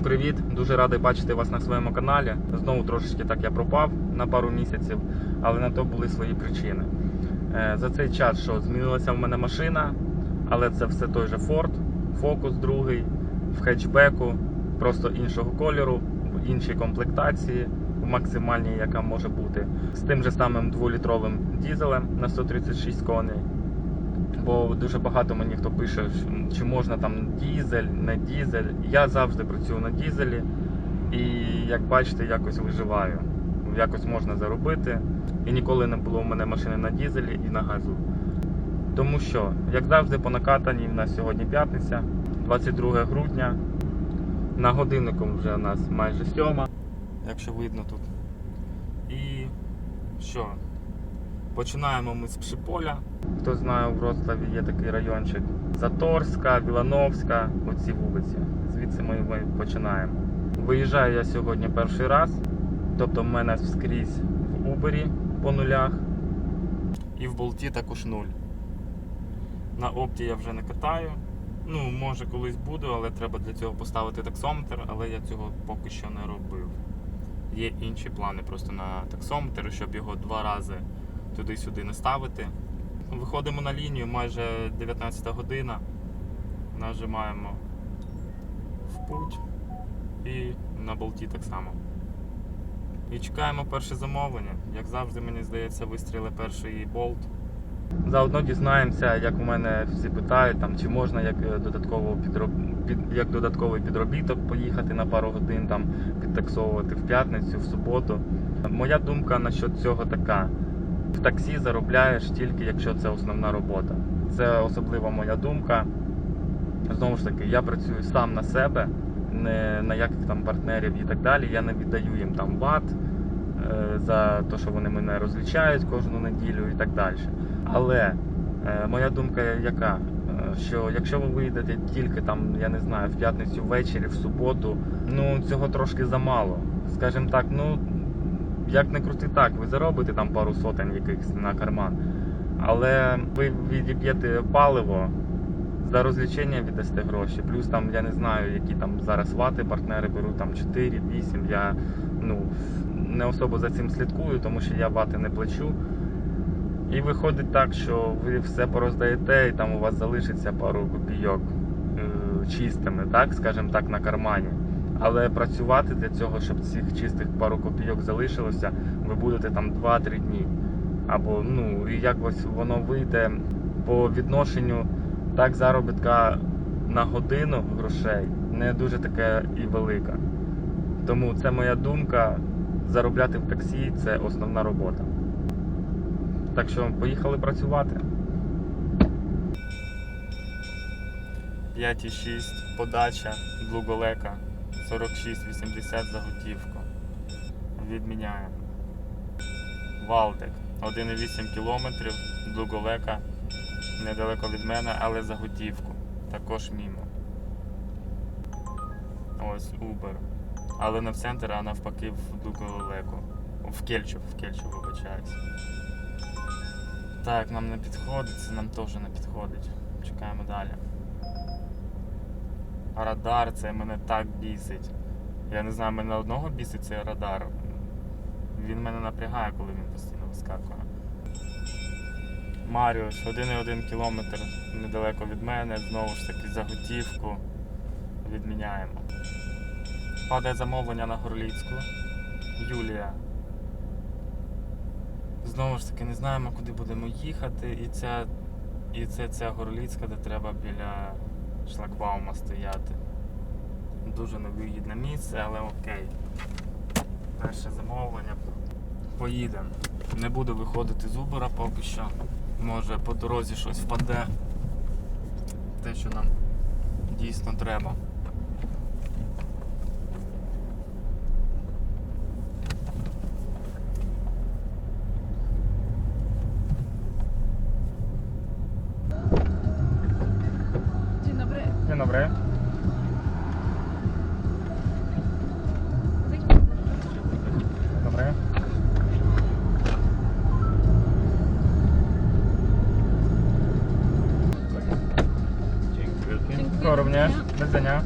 Всім привіт! Дуже радий бачити вас на своєму каналі. Знову трошечки так я пропав на пару місяців, але на то були свої причини. Е, За цей час, що змінилася в мене машина, але це все той же Ford, Focus другий, в хетчбеку, просто іншого кольору, в іншій комплектації, в максимальній, яка може бути, з тим же самим 2-літровим дізелем на 136 коней. Бо дуже багато мені хто пише, чи можна там дізель, не дізель. Я завжди працюю на дізелі і, як бачите, якось виживаю. Якось можна заробити. І ніколи не було у мене машини на дізелі і на газу. Тому що, як завжди, по накатанні в нас сьогодні п'ятниця, 22 грудня. На годиннику вже у нас майже сьома, якщо видно тут. І що? Починаємо ми з Пшиполя. Хто знає, у Вроцлаві є такий райончик. Заторська, Білановська, оці вулиці. Звідси ми, ми починаємо. Виїжджаю я сьогодні перший раз. Тобто в мене скрізь в Убері по нулях. І в болті також нуль. На опті я вже не катаю. Ну, може колись буду, але треба для цього поставити таксометр, але я цього поки що не робив. Є інші плани просто на таксометр, щоб його два рази туди-сюди не ставити. Виходимо на лінію, майже 19 година. Нажимаємо в путь і на болті так само. І чекаємо перше замовлення. Як завжди, мені здається, вистріли перший болт. Заодно дізнаємося, як у мене всі питають, там, чи можна як е, додатково підроб... під... як додатковий підробіток поїхати на пару годин, там, підтаксовувати в п'ятницю, в суботу. Моя думка насчет цього така. В таксі заробляєш тільки якщо це основна робота. Це особлива моя думка. Знову ж таки, я працюю сам на себе, не на яких там партнерів і так далі. Я не віддаю їм там ват е, за те, що вони мене розлічають кожну неділю і так далі. Але е, моя думка яка? Е, Що якщо ви вийдете тільки там, я не знаю, в п'ятницю ввечері, в суботу, ну цього трошки замало. Скажімо так, ну як не крути так, ви заробите там пару сотень якихось на карман. Але ви відіб'єте паливо, за розлічення віддасте гроші. Плюс там, я не знаю, які там зараз вати партнери беруть там 4, 8. Я ну, не особо за цим слідкую, тому що я вати не плачу. І виходить так, що ви все пороздаєте, і там у вас залишиться пару копійок е, чистими, так, скажімо так, на кармані. Але працювати для цього, щоб цих чистих пару копійок залишилося, ви будете там 2-3 дні. Або ну, і якось воно вийде по відношенню так заробітка на годину грошей не дуже таке і велика. Тому це моя думка. Заробляти в таксі це основна робота. Так що поїхали працювати. 5,6 подача Длуголека 46,80 за готівку. Відміняємо. Валтек 1,8 км Длуголека недалеко від мене, але за готівку. Також мімо. Ось Uber. Але не в центр, а навпаки в Длуголеку. В Кельчу, в Кельчу вибачаюсь. Так, нам не підходить, це нам теж не підходить. Чекаємо далі. Радар, це мене так бісить. Я не знаю, мене одного бісить цей радар. Він мене напрягає, коли він постійно вискакує. Маріус, 1,1 кілометр недалеко від мене, знову ж таки за готівку. Відміняємо. Падає замовлення на Горліцьку. Юлія. Знову ж таки, не знаємо, куди будемо їхати. І ця, і це ця Горліцька, де треба біля шлагбаума стояти. Дуже невигідне місце, але окей. Перше замовлення. Поїдемо. Не буду виходити з Убера поки що. Може по дорозі щось впаде. Те, що нам дійсно треба. перехрестення.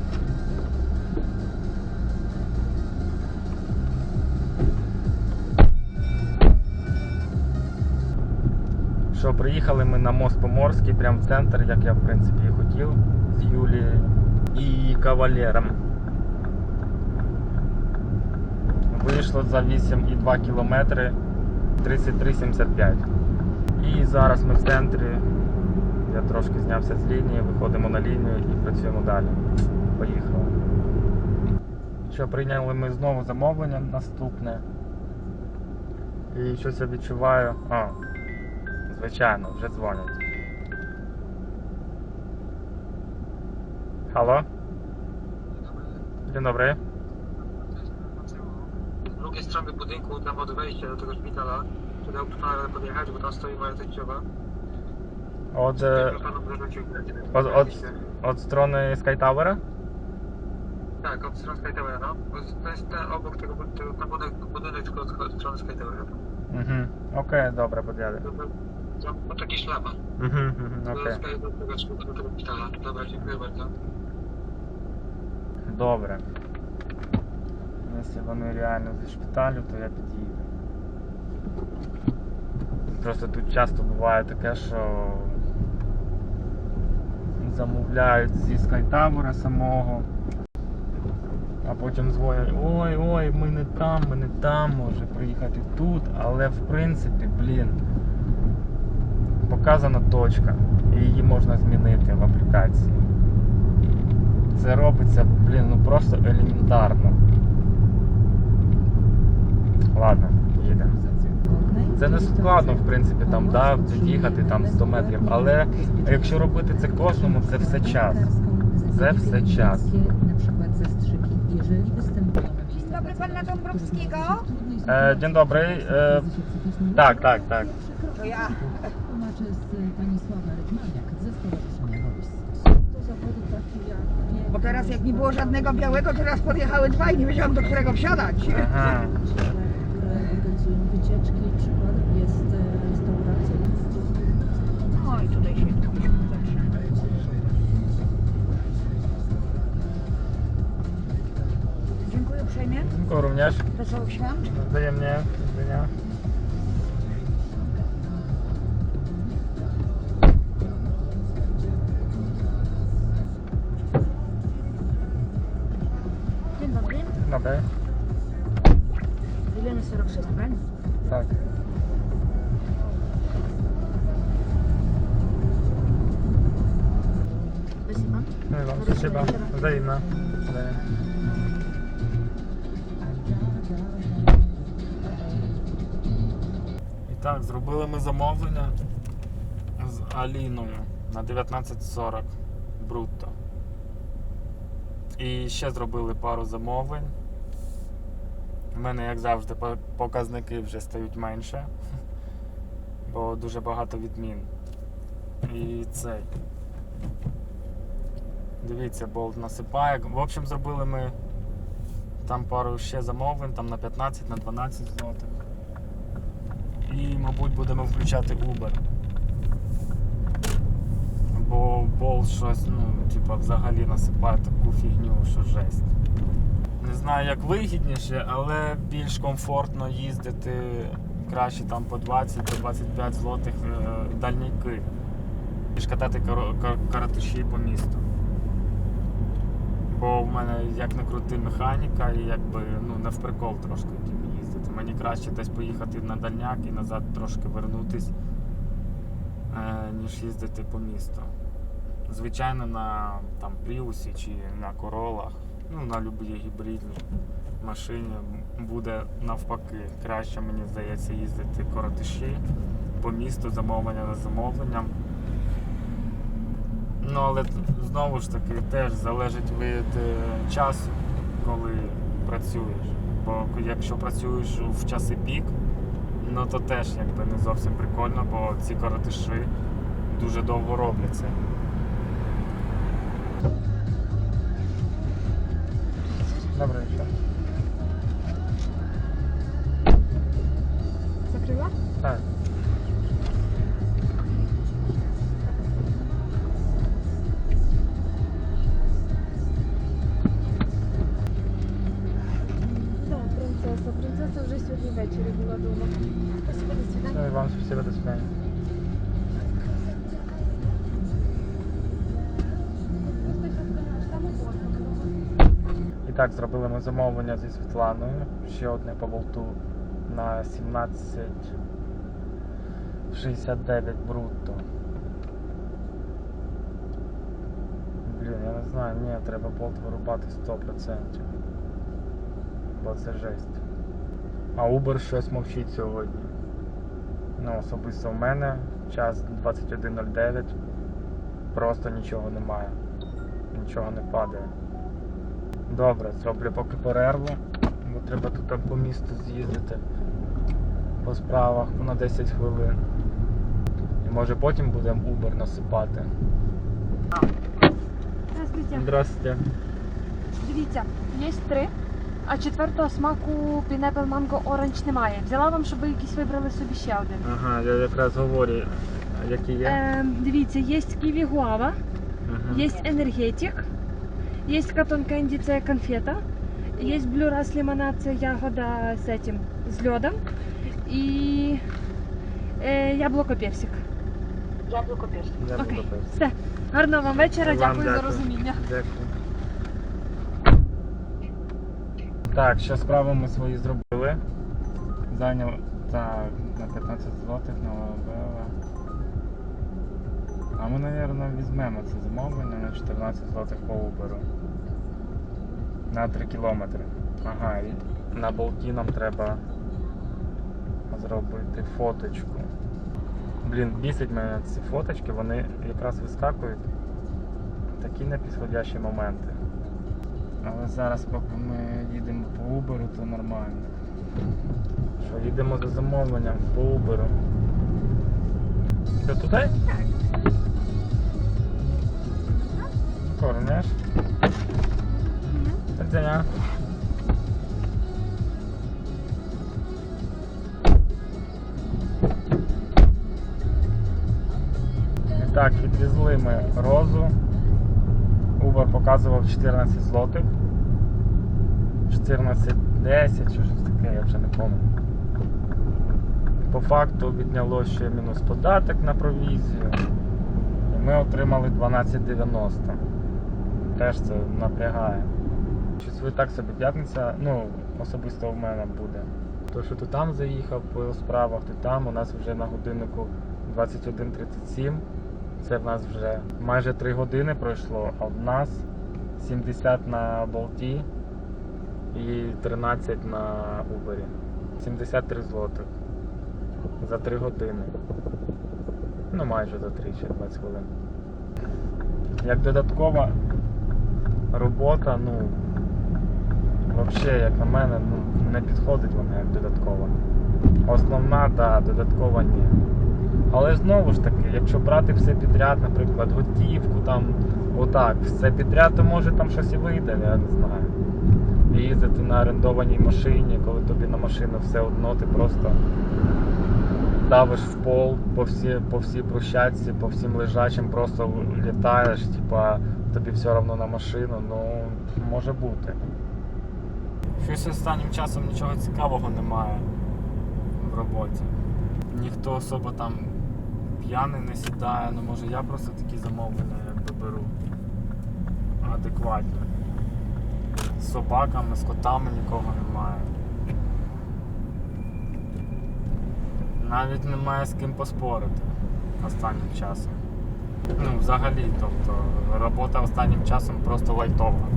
Що, приїхали ми на мост Поморський, прямо в центр, як я в принципі і хотів, з Юлією і кавалером. Вийшло за 8,2 кілометри 33,75. І зараз ми в центрі я трошки знявся з лінії, виходимо на лінію і працюємо далі. Поїхали. Що, прийняли ми знову замовлення наступне. І щось я відчуваю. А, звичайно, вже дзвонять. Halo? Dzień dobry. Z drugiej strony budynku, tam od wejścia do tego szpitala, żeby autostradę podjechać, bo tam stoi moja teściowa. Od, e, Jakby panu zarzucił od, od, od strony Sky Towera? Tak, od strony Skytowera, no. Bo To jest ten obok tego, bu- tego tam budynek, budynek tylko od, od strony Skytowera. Mhm. Okej, dobra, podjadę. To, to, to, to taki szlaban. Mhm, mhm, Do, okej. Sky- do, tego, szpitala, do tego szpitala. Dobra, dziękuję bardzo. Добре. Якщо вони реально зі шпиталю, то я під'їду. Просто тут часто буває таке, що замовляють зі скайтавера самого, а потім дзвонять, ой, ой, ми не там, ми не там, може приїхати тут, але в принципі, блін, показана точка, і її можна змінити в аплікації. Це робиться, блін, ну просто елементарно. Ладно. Це не складно, в принципі, там, да, під'їхати там 100 метрів, але якщо робити це кожному, це все час. Це все час. Dzień dobry, pana Dąbrowskiego. E, dzień dobry. E, tak, tak, tak. To ja. Tłumaczy z Panisława Rydmaniak ze Stowarzyszenia Wojsk. Bo teraz jak nie było żadnego białego, teraz podjechały dwa i nie wiedziałam do którego wsiadać. Aha. I tutaj się. Dziękuję uprzejmie. Dziękuję również. Wesołych świąt. Wzajemnie. Do widzenia. Зробили ми замовлення з Аліною на 19.40 брутто. І ще зробили пару замовлень. У мене, як завжди, показники вже стають менше, бо дуже багато відмін. І цей. Дивіться, болт насипає. В общем, зробили ми там пару ще замовлень, там на 15, на 12 злотих. І, мабуть, будемо включати Uber. Бо болт щось, ну, типа, взагалі насипає таку фігню, що жесть. Не знаю, як вигідніше, але більш комфортно їздити краще там по 20-25 злотих е, дальніки, ніж катати каратуші по місту. Бо в мене як не крути механіка, і якби ну не в прикол трошки. Мені краще десь поїхати на дальняк і назад трошки вернутись, е, ніж їздити по місту. Звичайно, на там Пріусі чи на королах, ну на будь-якій гібридній машині буде навпаки. Краще, мені здається, їздити коротиші по місту, замовлення за замовленням. Ну, але знову ж таки теж залежить від е, часу, коли працюєш. Бо якщо працюєш в часи пік, ну то теж якби не зовсім прикольно, бо ці коротиші дуже довго робляться. то вже сьогодні ввечері була вдома. Спасибо, до свидання. Вам спасибо, до свидання. Так, зробили ми замовлення зі Світланою. Ще одне по болту на 1769 брутто. Блін, я не знаю, ні, треба болт вирубати 100%. Бо це жесть. А Uber щось мовчить сьогодні. Ну, особисто в мене час 21.09. Просто нічого немає. Нічого не падає. Добре, зроблю поки перерву, бо треба тут по місту з'їздити по справах на 10 хвилин. І може потім будемо Uber насипати. Здравствуйте. Здравствуйте. Дивіться, є три, а четвертого смаку Pineapple Mango Orange немає. Взяла вам, щоб ви якийсь вибрали собі ще один. Ага, я якраз говорю, які є. Е, дивіться, є ківі гуава, Мгм. є енергетик, є катон кенді, це конфета, є блю рас лимонад, це ягода з этим, з льодом, і е, яблуко персик. Яблуко персик. Окей. Все. Гарного вам вечора, Вам дякую, за розуміння. Дякую. Так, що справи ми свої зробили. Зайняв так, на 15 злотих на Лавела. А ми, мабуть, візьмемо це замовлення на 14 злотих по Uber. На 3 кілометри. Ага, і на болті нам треба зробити фоточку. Блін, бісить мене ці фоточки, вони якраз вискакують такі непідходящі моменти. Але зараз, поки ми їдемо по Uber, то нормально. Що, їдемо за замовленням по Uber. Ти туди? Так. Корнеш? І так, відвезли ми розу. Uber показував 14 злотих. 14.10 чи щось таке, я вже не пам'ятаю. По факту відняло ще мінус податок на провізію. І ми отримали 12,90. Теж це напрягає. Щось ви так собі п'ятниця, ну, особисто в мене буде. То, що ти там заїхав по справах, ти там, у нас вже на годиннику 21.37. Це в нас вже майже 3 години пройшло, а в нас 70 на болті і 13 на Uber. 73 злотих за 3 години. Ну майже за 3, ще 20 хвилин. Як додаткова робота, ну взагалі, як на мене, ну, не підходить вона як додаткова. Основна, та додаткова ні. Але знову ж таки, якщо брати все підряд, наприклад, готівку, там, отак, все підряд, то може там щось і вийде, я не знаю. Їздити на орендованій машині, коли тобі на машину все одно, ти просто давиш в пол по всій, по всій брусчатці, по всім лежачим, просто літаєш, типа тобі все одно на машину, ну може бути. Щось останнім часом нічого цікавого немає в роботі. Ніхто особо там п'яний не сідає, ну може я просто такі замовлення якби беру адекватні. З собаками, з котами нікого немає. Навіть немає з ким поспорити останнім часом. Ну, взагалі, тобто робота останнім часом просто лайтова.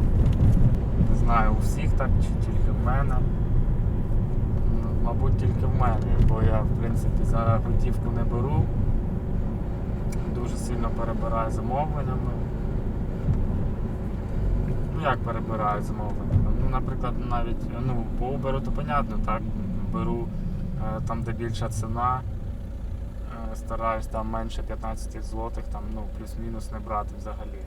Не знаю, у всіх так чи тільки в мене. Ну, мабуть, тільки в мене, бо я в принципі за готівку не беру. Дуже сильно перебираю замовленнями. Ну як перебираю замовленнями? Ну, наприклад, навіть ну, по Uber то понятно, так. Беру е, там, де більша ціна. Е, Стараюсь там менше 15 злотих, там, ну, плюс-мінус не брати взагалі.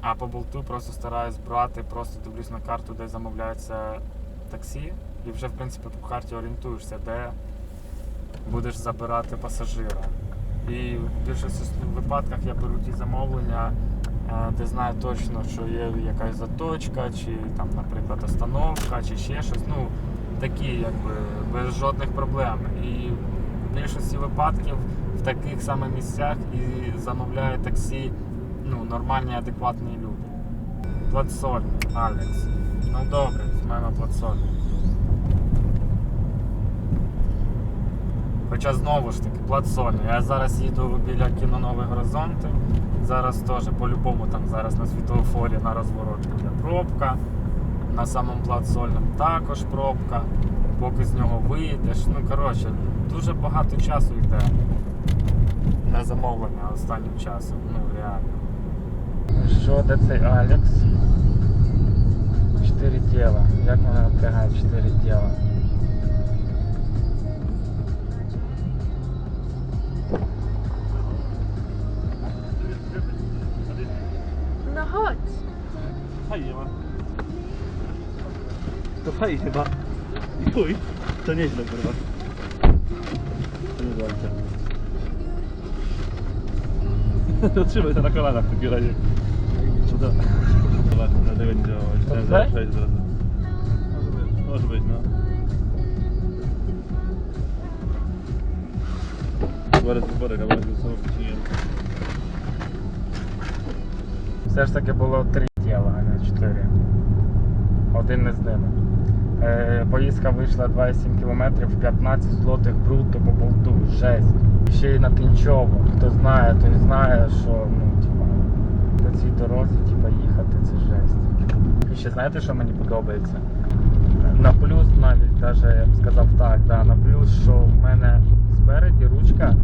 А по болту просто стараюсь брати, просто дивлюсь на карту, де замовляється таксі, і вже в принципі по карті орієнтуєшся, де будеш забирати пасажира. І в більшості випадках я беру ті замовлення, е, де знаю точно, що є якась заточка, чи там, наприклад, остановка, чи ще щось. Ну, такі, якби без жодних проблем. І в більшості випадків в таких саме місцях і замовляють таксі ну, нормальні, адекватні люди. Платсольний, Алекс. Ну добре, візьмемо платсольний. Хоча знову ж таки, платсольний. Я зараз їду біля кіно Нові Горизонти. Зараз теж по-любому там зараз на світлофорі на розворотку є пробка. На самому платсольному також пробка. Поки з нього вийдеш. Ну коротше, дуже багато часу йде на замовлення останнім часом. Ну реально. Що, де цей Алекс? Чотири тіла. Як вона напрягає чотири тіла? To fajnie ma. I chuj, to nieźle kurwa. To nie walczę. To trzymaj to na kolanach w takim razie. No to... Zobacz, dlatego nie działać. To Ten tutaj? zaraz przejść zaraz. Może być. Może być, no. Зараз wyborek, a bardzo są wcinięte. Все ж таки було три тіла, а не чотири. Один не з ними. Е, поїздка вийшла 2,7 км, 15 злотих брутто по болту. Жесть. І Ще й на Тинчово. Хто знає, той знає, що ну, типа, по цій дорозі типа, їхати це жесть. І ще знаєте, що мені подобається? На плюс навіть даже, я б сказав так, да, на плюс, що в мене спереді ручка,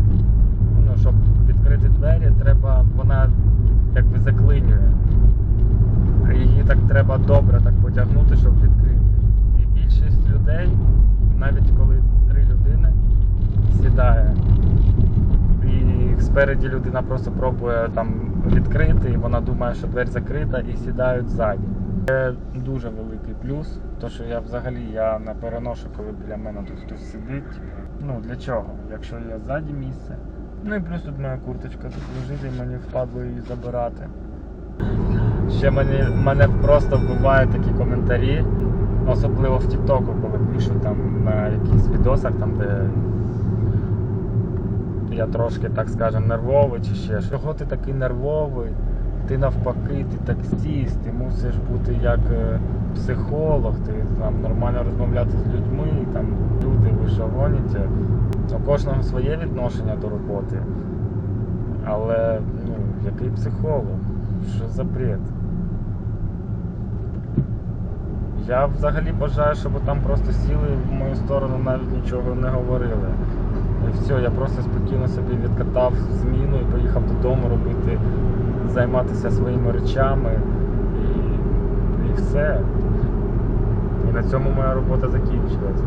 ну, щоб відкрити двері, треба, вона якби заклинює. Її так треба добре так потягнути, щоб відкрити. І більшість людей, навіть коли три людини сідає, і спереді людина просто пробує там відкрити, і вона думає, що двері закрита, і сідають ззаді. Це дуже великий плюс, то що я взагалі я не переношу, коли біля мене тут хтось сидить. Ну для чого? Якщо є ззаді місце. Ну і плюс тут моя курточка тут лежить, і мені впадло її забирати. Ще мені, мене просто вбивають такі коментарі, особливо в Тіктоку, коли пишу там на якихось відосах, там, де я трошки, так скажем, нервовий чи ще що. Чого ти такий нервовий? Ти навпаки, ти таксіст, ти мусиш бути як е, психолог, ти там нормально розмовляти з людьми, там люди ви що. У кожного своє відношення до роботи. Але ну, який психолог? Що за бред? Я взагалі бажаю, щоб там просто сіли в мою сторону, навіть нічого не говорили. І все, я просто спокійно собі відкатав зміну і поїхав додому робити, займатися своїми речами і, і все. І на цьому моя робота закінчилась.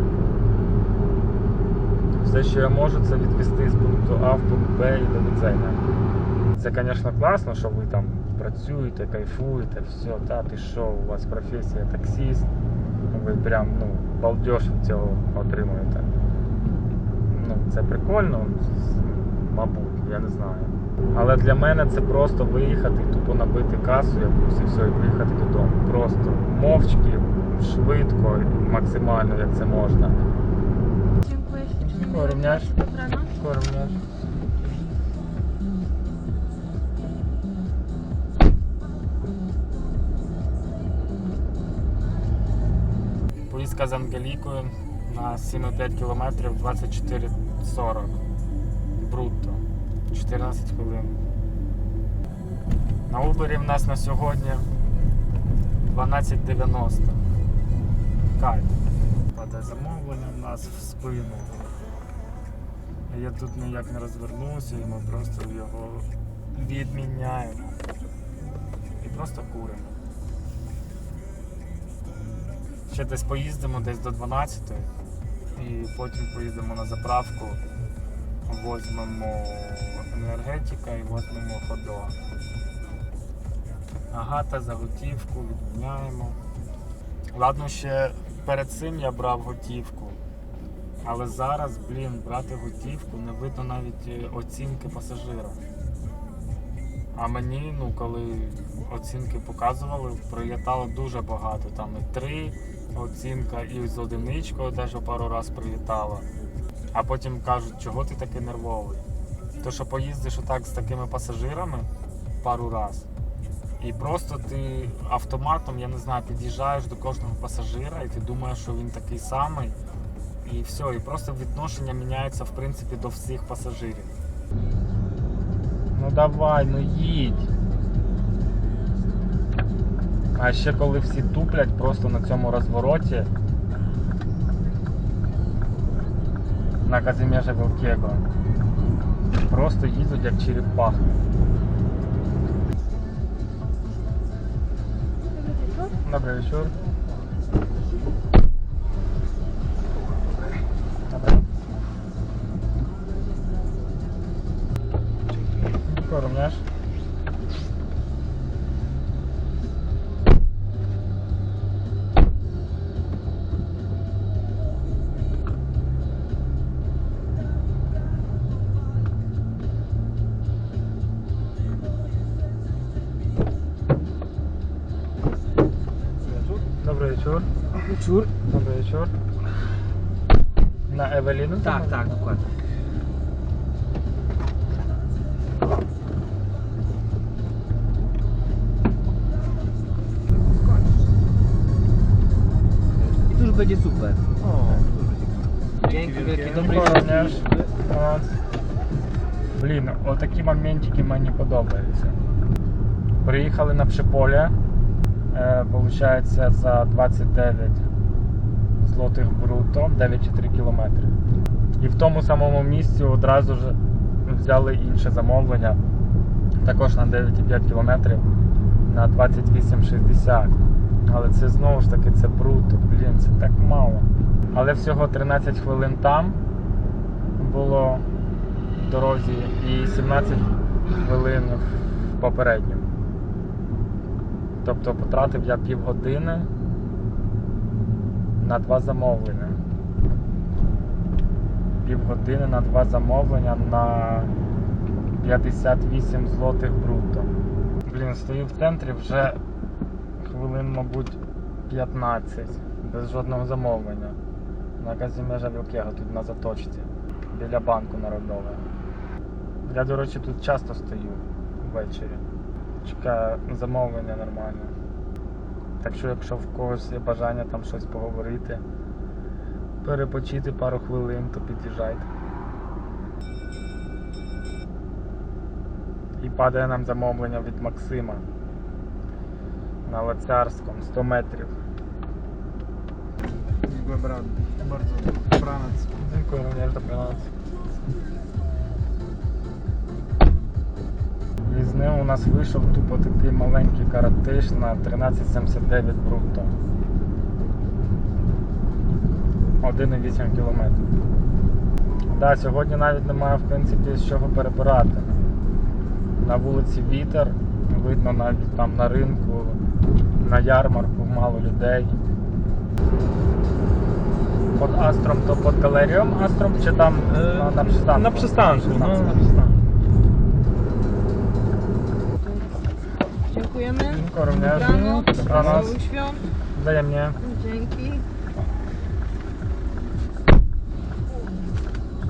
Все, що я можу, це відвести з пункту А в пункт Б і до ліцея. Це, звісно, класно, що ви там працюєте, кайфуєте, все, та ти що, у вас професія таксіст, ви прям ну, балдеж від цього отримуєте. Ну, це прикольно, мабуть, я не знаю. Але для мене це просто виїхати, тупо набити касу якусь і все, і поїхати додому. Просто мовчки, швидко, максимально, як це можна. Dziękuję ślicznie. Dziękuję również. Dobranoc. Скоро мене. Поїздка з Ангелікою на 7,5 км 24,40 брутто. 14 хвилин. На Uber в нас на сьогодні 12,90. Кайф. Паде замовлення в нас в спину. Я тут ніяк не розвернувся, і ми просто його відміняємо. І просто куримо. Ще десь поїздимо десь до 12 і потім поїдемо на заправку, возьмемо енергетика і возьмемо ходо. Агата за готівку відміняємо. Ладно, ще перед цим я брав готівку. Але зараз, блін, брати готівку не видно навіть е, оцінки пасажира. А мені, ну, коли оцінки показували, прилітало дуже багато. Там і три оцінка, і з одиничкою теж пару раз прилітало. А потім кажуть, чого ти такий нервовий? То що поїздиш отак з такими пасажирами пару раз, І просто ти автоматом, я не знаю, під'їжджаєш до кожного пасажира, і ти думаєш, що він такий самий. І все, і просто відношення міняється в принципі до всіх пасажирів. Ну давай, ну їдь. А ще коли всі туплять просто на цьому розвороті на Казимежа Велкего. Просто їздять як черепахи. Добрий вечір. Чур? Добрий вечір. На Евеліну? Так, так, dokładnie. I tu już będzie super. Dzięki wielkie, nocy. От. Блін, отакі моментики мені подобаються. Приїхали на Пшеполя, е, получається за 29 злотих бруто, 9,3 кілометри. І в тому самому місці одразу ж взяли інше замовлення, також на 9,5 кілометрів на 28,60. Але це знову ж таки це бруто, блін, це так мало. Але всього 13 хвилин там було в дорозі і 17 хвилин в попередньому. Тобто потратив я півгодини на два замовлення. Півгодини на два замовлення на 58 злотих бруто. Блін, стою в центрі вже хвилин, мабуть, 15 без жодного замовлення. На Казімежа Вілкего, тут на заточці, біля банку народового. Я, до речі, тут часто стою ввечері. Чекаю замовлення нормально. Так що, якщо в когось є бажання там щось поговорити, перепочити пару хвилин, то під'їжджайте. І падає нам замовлення від Максима на Лацарському 100 метрів. Dziękuję bardzo. Bardzo. Dobranoc. Дякую, również dobranoc. І ним у нас вийшов тупо такий маленький каратиш на 13,79 брутто. 1,8 кілометрів. Да, сьогодні навіть немає в принципі з чого перебирати. На вулиці вітер, видно навіть там на ринку, на ярмарку мало людей. Pod Astrą to pod galerią Astrą, czy tam E, no, na przystanku? na przystanku, no. na przystanku. Dziękujemy. Dziękuję również. Dobranoc. Dobranoc. Wesołych świąt. Wzajemnie. Dzięki.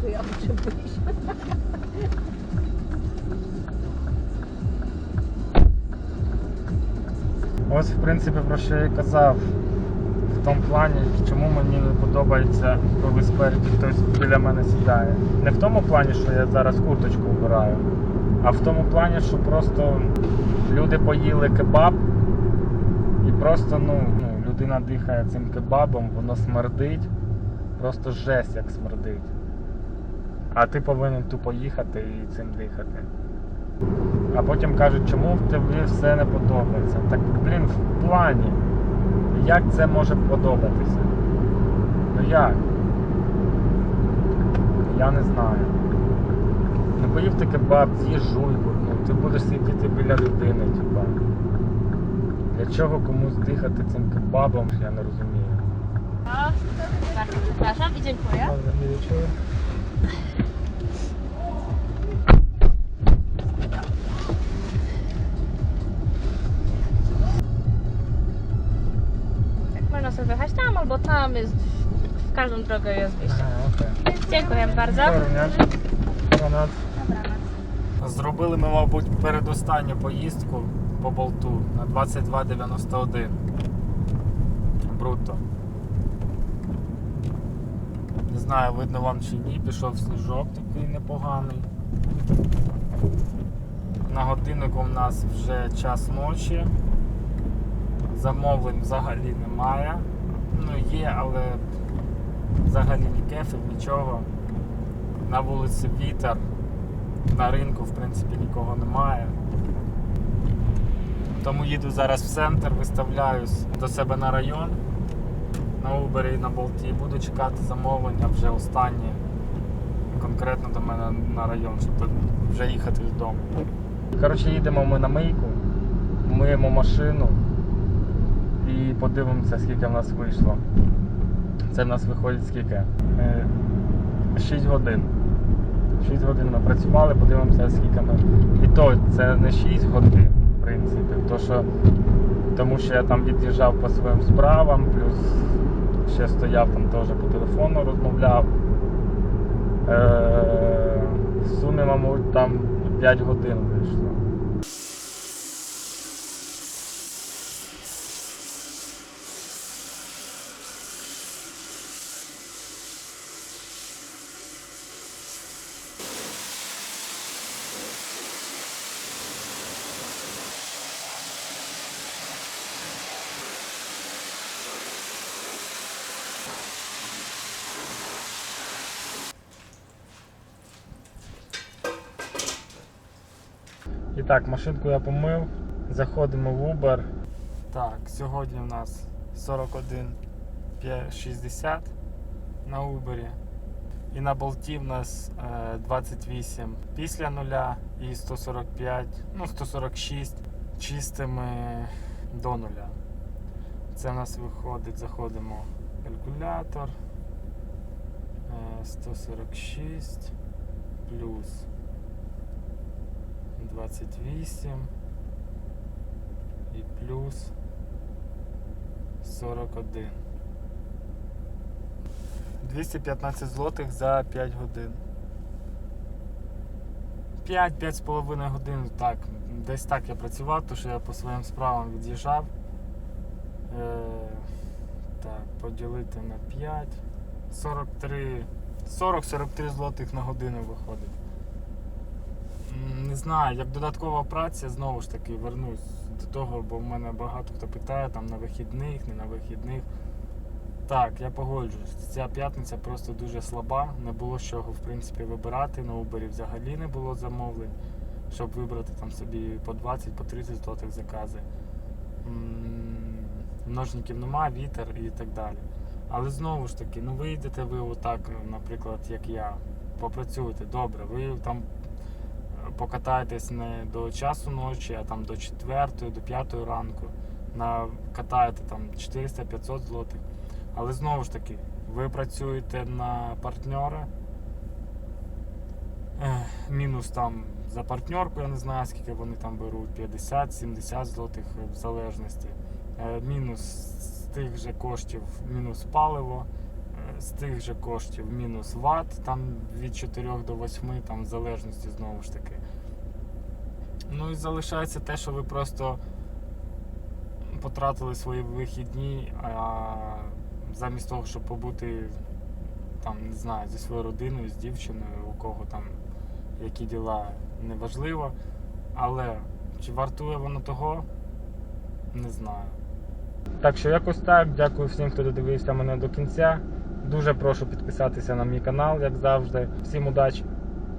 To ja muszę wyjść. Ось, в принципі, про що я казав. В тому плані, чому мені не подобається, коли спереді хтось біля мене сідає. Не в тому плані, що я зараз курточку обираю, а в тому плані, що просто люди поїли кебаб і просто ну, ну, людина дихає цим кебабом, воно смердить, просто жесть як смердить. А ти повинен тупо їхати і цим дихати. А потім кажуть, чому в тобі все не подобається. Так, блін, в плані. Як це може подобатися? Ну як? Я не знаю. Ну поїв ти кебаб, з'їж жуйку, ну ти будеш сидіти біля людини, типа. Для чого комусь дихати цим кебабом, я не розумію. Bardzo przepraszam i dziękuję. Tak, można sobie wjechać tam albo tam jest, w każdą drogę jest wyjście. А, окей. Dziękuję bardzo. Зробили ми, мабуть, передостанню поїздку, по болту на 22,91 брутто. Не знаю, видно вам чи ні, пішов сніжок такий непоганий. На годиннику в нас вже час ночі. Замовлень взагалі немає. Ну є, але взагалі ні кефів, нічого. На вулиці вітер, на ринку в принципі нікого немає. Тому їду зараз в центр, виставляюсь до себе на район на Uber і на болті. Буду чекати замовлення вже останнє конкретно до мене на район, щоб вже їхати додому. Коротше, їдемо ми на мийку, миємо машину і подивимося, скільки в нас вийшло. Це в нас виходить скільки? 6 годин. 6 годин ми працювали, подивимося, скільки ми. І то це не 6 годин, в принципі. То, що, тому що я там від'їжджав по своїм справам, плюс ще стояв там теж по телефону, розмовляв. Е, в сумі, мабуть, там 5 годин вийшло. І так, машинку я помив. Заходимо в Uber. Так, сьогодні у нас 41,60 на Uber. І на болті в нас е, 28 після нуля і 145, ну 146 чистими до нуля. Це в нас виходить, заходимо в калькулятор. Е, 146 плюс 28 і плюс 41. 215 злотих за 5 годин. 5-5,5 годин, так, десь так я працював, тому що я по своїм справам від'їжджав. Е, так, поділити на 5. 43, 40-43 злотих на годину виходить. Не знаю, як додаткова праця, знову ж таки вернусь до того, бо в мене багато хто питає там на вихідних, не на вихідних. Так, я погоджуюсь. Ця п'ятниця просто дуже слаба. Не було з чого в принципі вибирати. На Uber взагалі не було замовлень, щоб вибрати там собі по 20, по 30 злотих закази. Множників нема, вітер і так далі. Але знову ж таки, ну вийдете ви отак, наприклад, як я, попрацюєте добре, ви там покатаєтесь не до часу ночі, а там до 4, до 5 ранку. На, катаєте там 400-500 злотих. Але знову ж таки, ви працюєте на партнера. Мінус там за партнерку, я не знаю, скільки вони там беруть, 50-70 злотих в залежності. Е, Мінус з тих же коштів мінус паливо, з тих же коштів мінус ват, там від 4 до 8, там в залежності знову ж таки. Ну і залишається те, що ви просто потратили свої вихідні, а замість того, щоб побути там, не знаю, зі своєю родиною, з дівчиною, у кого там які діла, неважливо. Але чи вартує воно того, не знаю. Так що якось так. Дякую всім, хто додивився мене до кінця. Дуже прошу підписатися на мій канал, як завжди. Всім удачі!